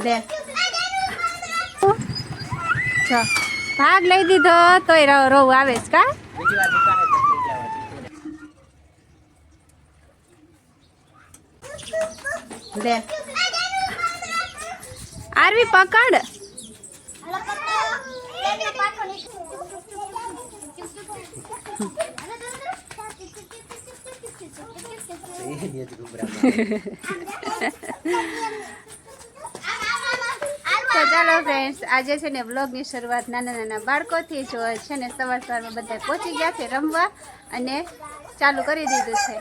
લે. ભાગ લઈ દીધો તોય રવ રવ આવે છે કા. લે. આરવી પકડ એ જ ગુબરામાં. તો ચાલો ફ્રેન્ડ્સ, આજે છે ને બ્લોગની શરૂઆત નાના નાના બાળકોથી જો છે ને સવાર સવારમાં બધા પહોંચી ગયા છે રમવા અને ચાલુ કરી દીધું છે.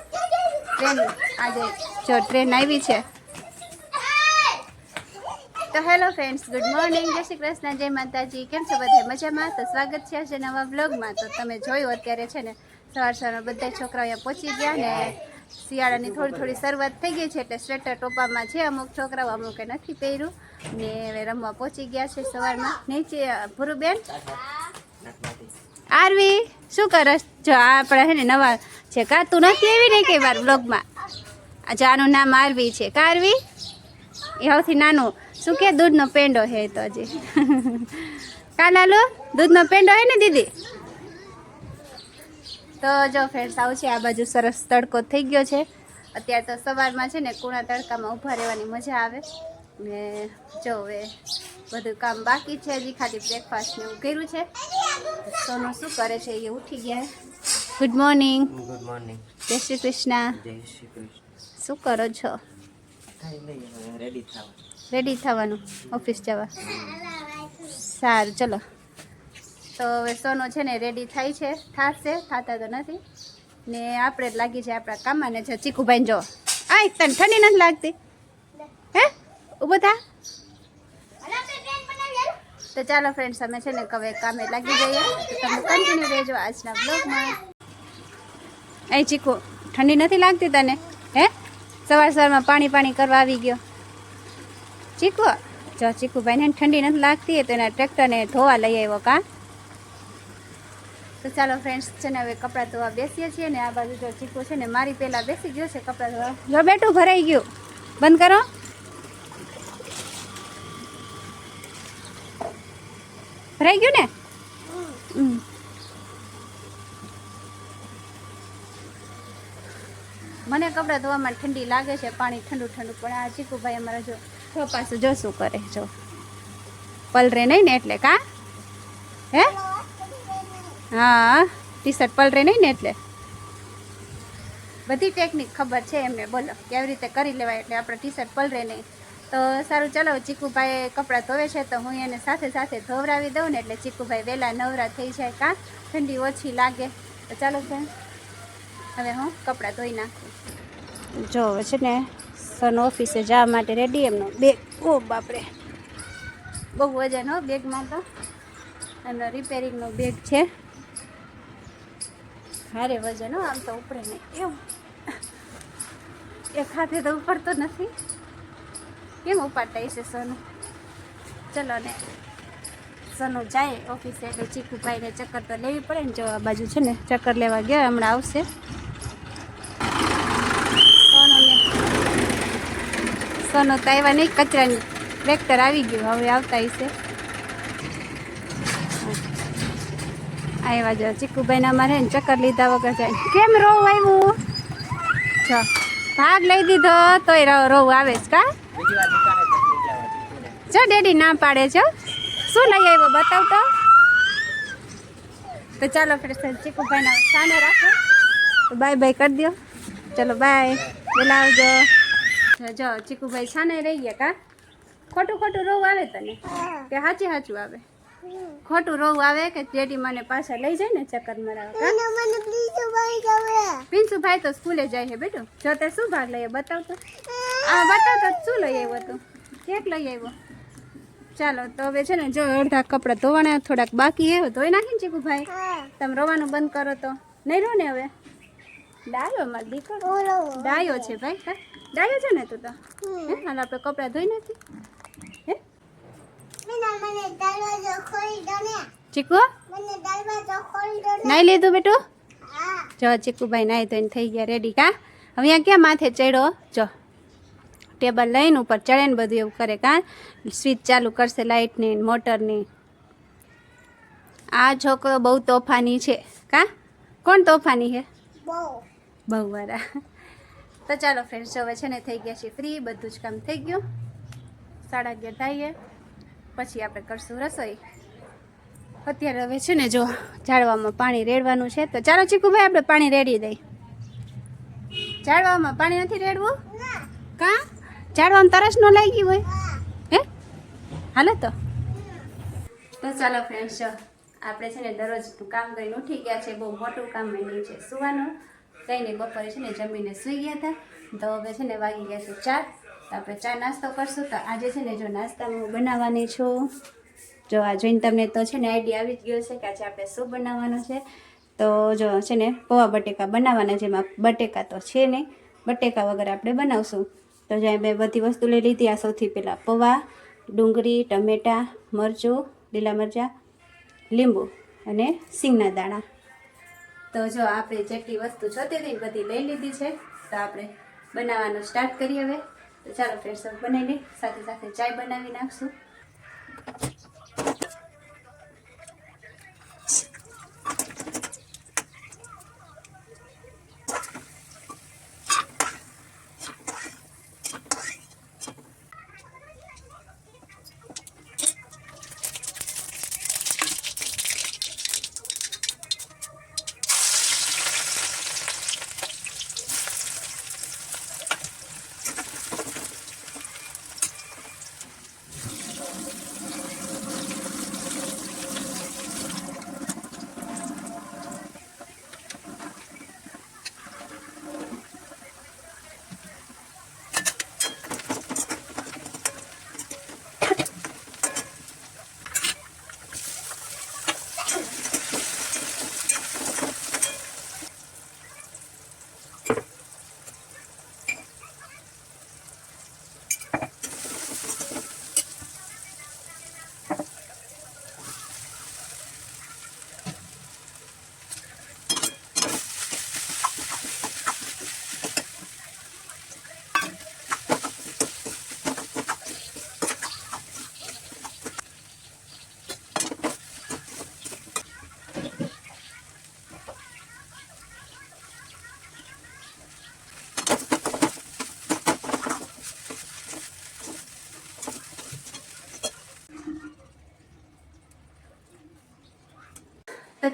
ટ્રેન, આજે જો ટ્રેન આવી છે. તો હેલો ફ્રેન્ડ્સ, ગુડ મોર્નિંગ. જય શ્રી કૃષ્ણ, જય માતાજી. કેમ છો બધા? મજામાં? તો સ્વાગત છે આજે નવા બ્લોગમાં તો તમે જોયું અત્યારે છે ને સવાર સવારમાં બધા છોકરાઓ પહોંચી ગયા ને શિયાળાની થોડી થોડી શરૂઆત થઈ ગઈ છે એટલે સ્વેટર ટોપામાં છે, અમુક છોકરાઓ અમુકે નથી પહેર્યું. ને હવે રમવા પહોંચી ગયા છે સવારમાં. નીચે ભુરુબેન. આરવી, શું કરસ? જો આપણે હે ને નવા છે. કા તું નથી આવી ને કઈ વાર બ્લોગમાં જો આનું નામ આરવી છે. કા આરવી? એ સૌથી નાનું. શું કે? દૂધનો પેંડો હે તો હજી. કા લાલુ? દૂધનો પેંડો હે ને દીદી? તો જો ફ્રેન્ડ્સ આવું છે. આ બાજુ સરસ તડકો થઈ ગયો છે. અત્યારે તો સવારમાં છે ને કુણા તડકામાં ઊભા રહેવાની મજા આવે. ને જો હવે બધું કામ બાકી છે. હજી ખાલી બ્રેકફાસ્ટ ને એવું કર્યું છે. સોનું શું કરે છે? એ ઉઠી ગયા. ગુડ મોર્નિંગ ગુડ મોર્નિંગ જય શ્રી કૃષ્ણ. જય શ્રી કૃષ્ણ. શું કરો છો? રેડી થવા રેડી થવાનું. ઓફિસ જવા. સારું ચલો. તો હવે સોનો છે ને રેડી થાય છે. થાશે, થાતા તો નથી. ને આપણે જ લાગી છે આપણા કામમાં ને જો ચીકુભાઈ જો. આ તને ઠંડી નથી લાગતી? હે? ઊભો થા. તો ચાલો ફ્રેન્ડ્સ અમે છે ને હવે કામે લાગી જઈએ. તમે કન્ટિન્યુ રહેજો આજના બ્લોગમાં અહીં ચીકુ ઠંડી નથી લાગતી તને? હે? સવાર સવારમાં પાણી પાણી કરવા આવી ગયો. ચીકુ જો ચીકુભાઈને ઠંડી નથી લાગતી, તો એના ટ્રેક્ટરને ધોવા લઈ આવ્યો કા? તો ચાલો ફ્રેન્ડ્સ છે ને હવે કપડાં ધોવા બેસીએ છીએ ને આ બાજુ જો ચીકુ છે ને મારી પહેલાં બેસી ગયો છે કપડાં ધોવા. જો બેટું, ભરાઈ ગયું. બંધ કરો. ભરાઈ ગયું ને? મને કપડાં ધોવામાં ઠંડી લાગે છે, પાણી ઠંડુ ઠંડુ, પણ આ ચીકુભાઈ અમારા જો પાછું જો શું કરે, જો. પલરે નહીં ને એટલે કા? હે? હા ટી શર્ટ પલરે નહીં ને એટલે? બધી ટેકનિક ખબર છે એમને. બોલો, કેવી રીતે કરી લેવાય એટલે આપણે ટી શર્ટ પલરે નહીં. તો સારું, ચલો ચીકુભાઈ કપડાં ધોવે છે તો હું એને સાથે સાથે ધોવરાવી દઉં ને એટલે ચીકુભાઈ વહેલા નવરા થઈ જાય કાં? ઠંડી ઓછી લાગે. તો ચાલો છે હવે હું કપડાં ધોઈ નાખું. જો છે ને સન ઓફિસે જવા માટે રેડી એમનો બેગ ઓ, બાપરે. બહુ વજન હો બેગમાં તો. એમનો રિપેરિંગનો બેગ છે. ભારે વજન, હો, આમ તો ઉપડે નહીં એવું એક હાથે તો ઉપડતો નથી. કેમ ઉપાડતા હશે સોનું? ચલો ને, સોનું જાય ઓફિસે, એટલે ચીકુભાઈને ચક્કર તો લેવી પડે ને, જો આ બાજુ છે ને, ચક્કર લેવા ગયા, હમણાં આવશે. સોનુને, સોનું તો આવ્યા નહીં, કચરાની ટ્રેક્ટર આવી ગયું, હવે આવતા હશે. આવ્યા જો ચીકુભાઈને મારે ચક્કર લીધા વગર જાય. કેમ રોવ આવ્યું? જો, ભાગ લઈ દીધો, તોય રવ આવે છે કા? જ, ડેડી ના પાડે છો શું લઈ આવ્યો બતાવ તો. તો ચાલો ફ્રેન્ડ ચીકુભાઈને સામે રાખો. તો બાય બાય કરી દો ચલો બાય. બોલાવજો. જો, ચીકુભાઈ સાને રહી ગયા કા? ખોટું ખોટું રોવ આવે તને? કે સાચી સાચું આવે? ખોટું રોવું આવે કે જેડી મને પાછા લઈ જાય ને ચક્કર મરાવવા? પિન્સુભાઈ તો સ્કૂલે જાય છે બેટું. જો તે શું ભાગ લઈએ બતાવતો? આ બતાવતો શું લઈ આવ્યો તું? કેક લઈ આવ્યો? ચાલો તો હવે છે ને જો અડધા કપડાં ધોવાના થોડાક બાકી હે ધોઈ નાખીને ચીકુ ભાઈ. તમે રોવાનું બંધ કરો તો. નહીં રહો ને હવે? ડાયો મારો દીકરો. ડાયો છે ભાઈ ડાયો છે ને તું તો? હાલ આપણે કપડાં ધોઈ નાખી હે ચીકુ? નાઈ લીધું બેટું? જો ચીકુભાઈ નાઈ ધોઈને થઈ ગયા રેડી કા? હવે અહીંયા ક્યાં માથે ચડ્યો? જો. ટેબલ લઈને ઉપર ચડે ને બધું એવું કરે કાં? સ્વિચ ચાલુ કરશે લાઇટની મોટરની. આ છોકરો બહુ તોફાની છે કા? કોણ તોફાની છે? બહુ. વારા. તો ચાલો ફ્રેન્ડ્સ હવે છે ને થઈ ગયા છે ફ્રી બધું જ કામ થઈ ગયું. સાડા અગિયાર થઈએ પછી આપણે કરશું રસોઈ. અત્યારે હવે છે ને જો ઝાડવામાં પાણી રેડવાનું છે, તો ચાલો ચીકુભાઈ આપણે પાણી રેડી દઈ ઝાડવામાં પાણી નથી રેડવું? કા? ઝાડવામાં તરસ ન લાગી હોય? હે? હાલો તો. તો ચાલો ફ્રેન્ડ્સ આપણે છે ને દરરોજ કામ કરીને ઉઠી ગયા છે, બહુ મોટું કામ માંડ્યું છે સુવાનું. કંઈ બપોરે છે ને જમીને સૂઈ ગયા હતા. તો હવે છે ને વાગી ગયા છે ચાર. તો આપણે ચા નાસ્તો કરશું. તો આજે છે ને જો નાસ્તામાં હું બનાવવાની છું. જો આ જોઈને તમને તો છે ને આઈડિયા આવી જ ગયો છે કે આજે આપણે શું બનાવવાનું છે. તો જો છે ને પૌવા બટેકા બનાવવાના જેમાં બટેકા તો છે નહીં, બટેકા વગર આપણે બનાવશું. તો જ્યાં મેં બધી વસ્તુ લઈ લીધી, આ સૌથી પહેલાં પૌવા, ડુંગળી, ટમેટાં, મરચું, લીલા મરચાં, લીંબુ અને સિંગના દાણા. તો જો આપણે જેટલી વસ્તુ જોતી હતી બધી લઈ લીધી છે. તો આપણે બનાવવાનું સ્ટાર્ટ કરીએ હવે. તો ચાલો ફ્રેન્ડ્સ બનાવી લઈએ. સાથે સાથે ચાય બનાવી નાખશું.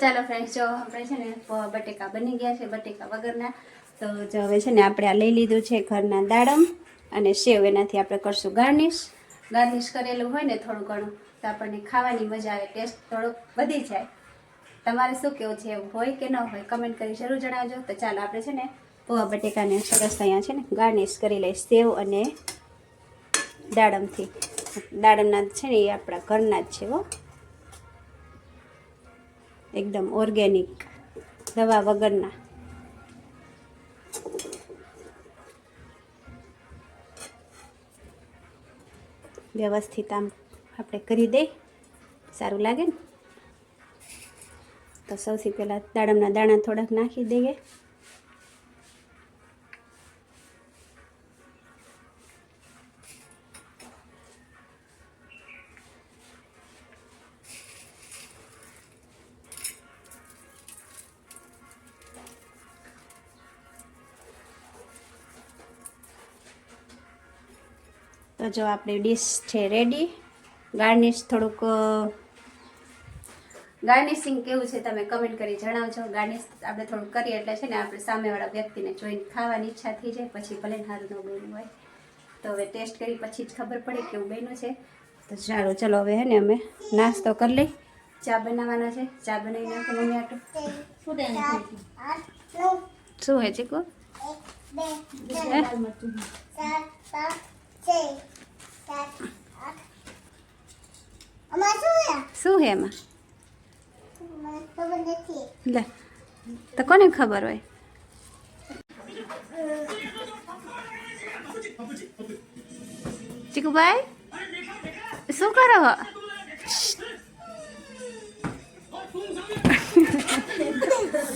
ચાલો ફ્રેન્ડ્સ જો આપણે છે ને બટેકા બની ગયા છે, બટેકા વગરના, તો જો હવે છે ને આપણે આ લઈ લીધું છે ઘરના દાડમ અને સેવ એનાથી આપણે કરશું ગાર્નિશ. ગાર્નિશ કરેલું હોય ને થોડું ઘણું, તો આપણને ખાવાની મજા આવે, ટેસ્ટ થોડોક વધી જાય. તમારે શું કેવું છે, હોય કે ન હોય કમેન્ટ કરી જરૂર જણાવજો. તો ચાલો આપણે છે ને પૌવા બટેકાને સરસ અહીંયા છે ને ગાર્નિશ કરી લઈશ સેવ અને દાડમથી. દાડમના છે ને એ આપણા ઘરના જ છે હો. એકદમ ઓર્ગેનિક દવા વગરના. વ્યવસ્થિત આમ આપણે કરી દઈ સારું લાગે ને? તો સૌથી પહેલાં દાડમના દાણા થોડાક નાખી દઈએ. તો જો આપણી ડીશ છે રેડી ગાર્નિશ થોડુંક ગાર્નિશિંગ કેવું છે તમે કમેન્ટ કરી જણાવજો. ગાર્નિશ આપણે થોડુંક કરીએ એટલે છે ને આપણે સામેવાળા વ્યક્તિને જોઈને ખાવાની ઈચ્છા થઈ જાય પછી ભલે હારું સારું ન બન્યું હોય. તો હવે ટેસ્ટ કરી પછી જ ખબર પડે કેવું બન્યું છે. તો સારું ચલો હવે હે ને અમે નાસ્તો કરી લઈ. ચા બનાવવાના છે? ચા બનાવી નાખો મમ્મી આટલું. શું હે ચીકુ? શું હે એમાં? લે તો કોને ખબર હોય? ચીકુભાઈ શું કરો